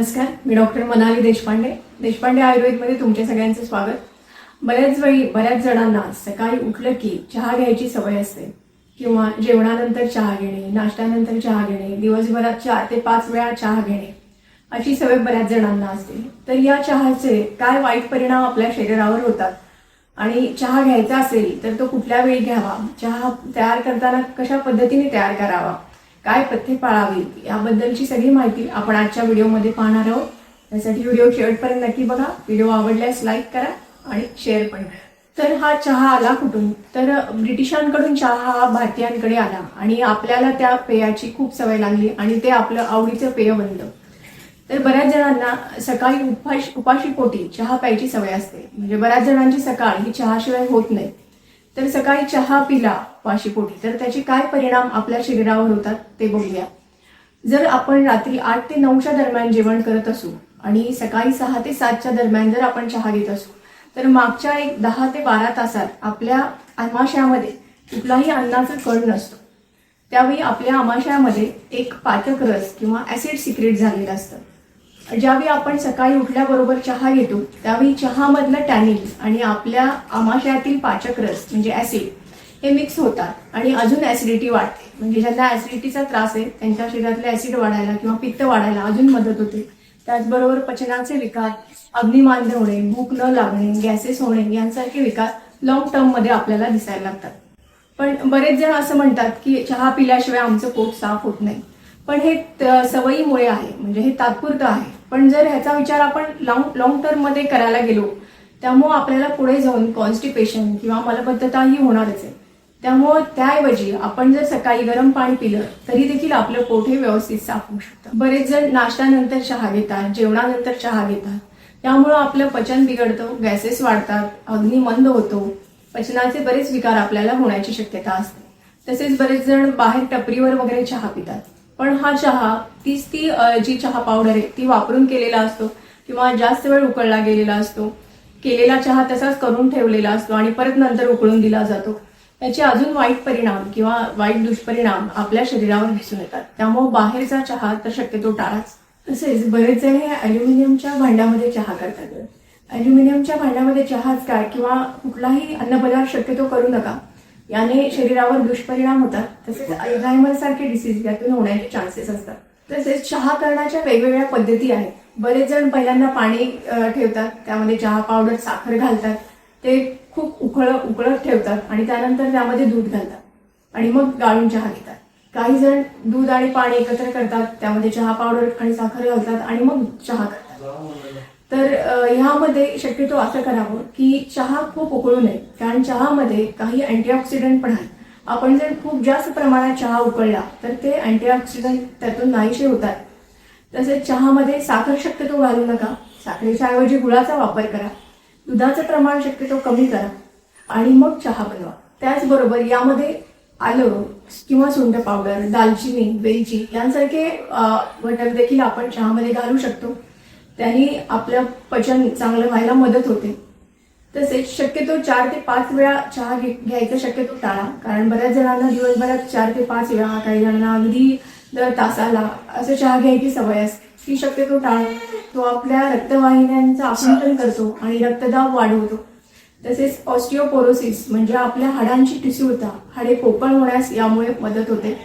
नमस्कार मी डॉक्टर मनाली देशपांडे. देशपांडे आयुर्वेदमध्ये तुमच्या सगळ्यांचं स्वागत. बऱ्याच वेळी बऱ्याच जणांना सकाळी उठलं की चहा घ्यायची सवय असते. किंवा जेवणानंतर चहा घेणे नाश्त्यानंतर चहा घेणे दिवसभरात चार ते पाच वेळा चहा घेणे अशी सवय बऱ्याच जणांना असते. तर या चहाचे काय वाईट परिणाम आपल्या शरीरावर होतात? आणि चहा घ्यायचा असेल तर तो कुठल्या वेळी घ्यावा? चहा तयार करताना कशा पद्धतीने तयार करावा? काय पथ्ये पाळावी याबद्दलची सगळी माहिती आपण आजच्या व्हिडिओमध्ये पाहणार आहोत. त्यासाठी व्हिडिओ शेवटपर्यंत नक्की बघा. व्हिडिओ आवडल्यास लाईक करा आणि शेअर पण करा. तर हा चहा आला कुठून? तर ब्रिटिशांकडून चहा हा भारतीयांकडे आला आणि आपल्याला त्या पेयाची खूप सवय लागली आणि ते आपलं आवडीचं पेय बनलं. तर बऱ्याच जणांना सकाळी उपाशी उपाशी पोटी चहा प्यायची सवय असते. म्हणजे बऱ्याच जणांची सकाळ ही चहाशिवाय होत नाही. तर सकाळी चहा पिला वाशीपोटी तर त्याचे काय परिणाम आपल्या शरीरावर होतात ते बघूया. जर आपण रात्री आठ ते नऊच्या दरम्यान जेवण करत असू आणि सकाळी सहा ते सातच्या दरम्यान जर आपण चहा घेत असू तर मागच्या एक दहा ते बारा तासात आपल्या आमाशयामध्ये कुठलाही अन्नाचा कण नसतो. त्यावेळी आपल्या आमाशयामध्ये एक पाचक रस किंवा ऍसिड सिक्रेट झालेलं असतं. ज्यावेळी आपण सकाळी उठल्याबरोबर चहा घेतो त्यावेळी चहामधलं टॅनिन आणि आपल्या आमाशयातील पाचक रस म्हणजे ऍसिड हे मिक्स होतात आणि अजून ऍसिडिटी वाढते. म्हणजे ज्यांना ऍसिडिटीचा त्रास आहे त्यांच्या शरीरातलं ऍसिड वाढायला किंवा पित्त वाढायला अजून मदत होते. त्याचबरोबर पचनाचे विकार अग्निमांद्य होणे भूक न लागणे गॅसेस होणे यांसारखे विकार लॉंग टर्ममध्ये आपल्याला दिसायला लागतात. पण बरेच जण असं म्हणतात की चहा पिल्याशिवाय आमचं पोट साफ होत नाही. पण हे सवयीमुळे आहे म्हणजे हे तात्पुरतं आहे. पण जर ह्याचा विचार आपण लॉंग लॉंग टर्ममध्ये करायला गेलो त्यामुळं आपल्याला पुढे जाऊन कॉन्स्टिपेशन किंवा मलबद्धता ही होणारच आहे. त्यामुळं त्याऐवजी आपण जर सकाळी गरम पाणी पिलं तरी देखील आपलं पोट हे व्यवस्थित साफ होऊ शकतं. बरेच जण नाश्त्यानंतर चहा घेतात जेवणानंतर चहा घेतात. त्यामुळं आपलं पचन बिघडतं गॅसेस वाढतात अग्नी मंद होतो. पचनाचे बरेच विकार आपल्याला होण्याची शक्यता असते. तसेच बरेच जण बाहेर टपरीवर वगैरे चहा पितात. पण हा चहा तीच ती जी चहा पावडर आहे ती वापरून केलेला असतो. किंवा जास्त वेळ उकळला गेलेला असतो. केलेला चहा तसाच करून ठेवलेला असतो आणि परत नंतर उकळून दिला जातो. त्याचे अजून वाईट परिणाम किंवा वाईट दुष्परिणाम आपल्या शरीरावर दिसून येतात. त्यामुळे बाहेरचा चहा तर शक्यतो टाळाच. तसेच बरेच जण हे अल्युमिनियमच्या भांड्यामध्ये चहा करतात. अल्युमिनियमच्या भांड्यामध्ये चहाच काय किंवा कुठलाही अन्नपदार्थ शक्यतो करू नका. याने शरीरावर दुष्परिणाम होतात. तसेच अल्झायमर सारखे डिसीज यातून होण्याचे चान्सेस असतात. तसेच चहा करण्याच्या वेगवेगळ्या पद्धती आहेत. बरेच जण पहिल्यांदा पाणी ठेवतात. त्यामध्ये चहा पावडर साखर घालतात. ते खूप उकळ उकळत ठेवतात आणि त्यानंतर त्यामध्ये दूध घालतात. आणि मग गाळून चहा घेतात. काही जण दूध आणि पाणी एकत्र करतात. त्यामध्ये चहा पावडर आणि साखर घालतात आणि मग चहा करतात. तर ह्यामध्ये शक्यतो असं करावं की चहा खूप उकळू नये. कारण चहामध्ये काही अँटीऑक्सिडंट पण आहेत. आपण जर खूप जास्त प्रमाणात चहा उकळला तर ते अँटीऑक्सिडंट त्यातून नाहीसे होतात. तसेच चहामध्ये साखर शक्यतो घालू नका. साखरेच्या ऐवजी गुळाचा वापर करा. दुधाचं प्रमाण शक्यतो कमी करा. आणि मग चहा बनवा. त्याचबरोबर यामध्ये आलं किंवा सुंठ पावडर दालचिनी वेलची यांसारखे घटक देखील आपण चहामध्ये घालू शकतो. त्यांनी आपलं पचन चांगलं व्हायला मदत होते. तसेच शक्यतो चार ते पाच वेळा चहा घे घ्यायचं शक्यतो टाळा. कारण बऱ्याच जणांना दिवसभरात चार ते पाच वेळा काही जणांना अगदी दर तासाला असं चहा घ्यायची सवय असते. ती शक्यतो टाळा. तो आपल्या रक्तवाहिन्यांचं आकुंचन करतो आणि रक्तदाब वाढवतो. तसेच ऑस्टिओपोरोसिस म्हणजे आपल्या हाडांची होता हाडे पोकळ होण्यास यामुळे मदत होते.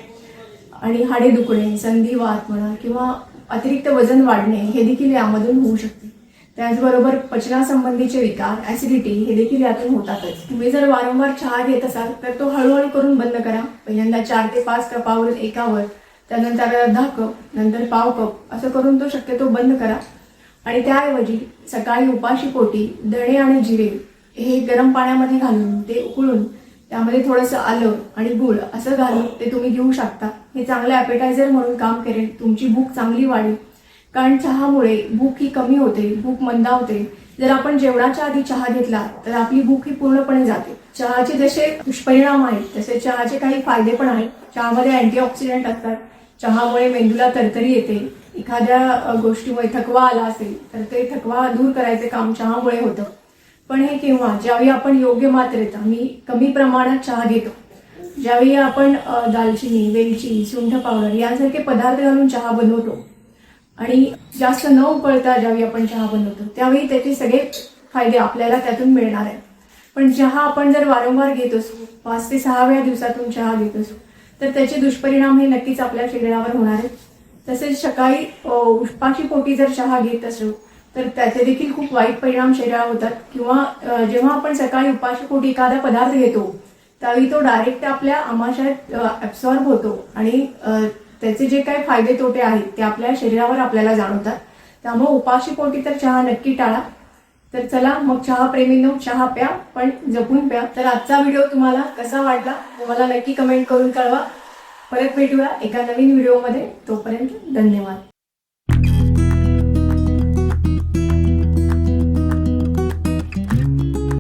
आणि हाडे दुखणे संधिवात म्हणा किंवा अतिरिक्त वजन वाढणे हे देखील यामधून होऊ शकते. त्याचबरोबर पचनासंबंधीचे विकार ऍसिडिटी हे देखील यातून होतातच. तुम्ही जर वारंवार चहा घेत असाल तर तो हळूहळू करून बंद करा. पहिल्यांदा चार ते पाच कपावर एकावर त्यानंतर अर्धा कप नंतर पाव कप असं करून तो शक्यतो बंद करा. आणि त्याऐवजी सकाळी उपाशी पोटी दणे आणि जिरे हे गरम पाण्यामध्ये घालून ते उकळून त्यामध्ये थोडंसं आलं आणि गुळ असं घालून ते तुम्ही घेऊ शकता. हे चांगलं ॲपेटायझर म्हणून काम करेल. तुमची भूक चांगली वाढेल. कारण चहामुळे भूक ही कमी होते भूक मंदावते जर आपण जेवणाच्या आधी चहा घेतला तर आपली भूक ही पूर्णपणे जाते. चहाचे जसे दुष्परिणाम आहेत तसे चहाचे काही फायदे पण आहेत. चहामध्ये अँटीऑक्सिडंट असतात. चहामुळे मेंदूला तरतरी येते. एखाद्या गोष्टीमुळे थकवा आला असेल तर ते थकवा दूर करायचे काम चहामुळे होतं. पण हे केव्हा? ज्यावेळी आपण योग्य मात्रेत आम्ही कमी प्रमाणात चहा घेतो ज्यावेळी आपण दालचिनी वेलची सुंठ पावडर यांसारखे पदार्थ घालून चहा बनवतो आणि जास्त न उकळता ज्यावेळी आपण चहा बनवतो त्यावेळी त्याचे सगळे फायदे आपल्याला त्यातून मिळणार आहेत. पण चहा आपण जर वारंवार घेत असू पाच ते सहा वेळा दिवसातून चहा घेत असू तर त्याचे दुष्परिणाम हे नक्कीच आपल्या शरीरावर होणार आहेत. तसेच सकाळी उष्पाची पोटी जर चहा घेत असू तर त्याचे देखील खूप वाईट परिणाम शरीरावर होतात. किंवा जेव्हा आपण सकाळी उपाशीपोटी एखादा पदार्थ घेतो त्यावेळी तो डायरेक्ट आपल्या आमाशात ऍब्सॉर्ब होतो आणि त्याचे जे काही फायदे तोटे आहेत ते आपल्या शरीरावर आपल्याला जाणवतात. त्यामुळे उपाशीपोटी तर चहा नक्की टाळा. तर चला मग चहा प्रेमींनो चहा प्या पण जपून प्या. तर आजचा व्हिडिओ तुम्हाला कसा वाटला तुम्हाला नक्की कमेंट करून कळवा. परत भेटूया एका नवीन व्हिडिओमध्ये. तोपर्यंत धन्यवाद.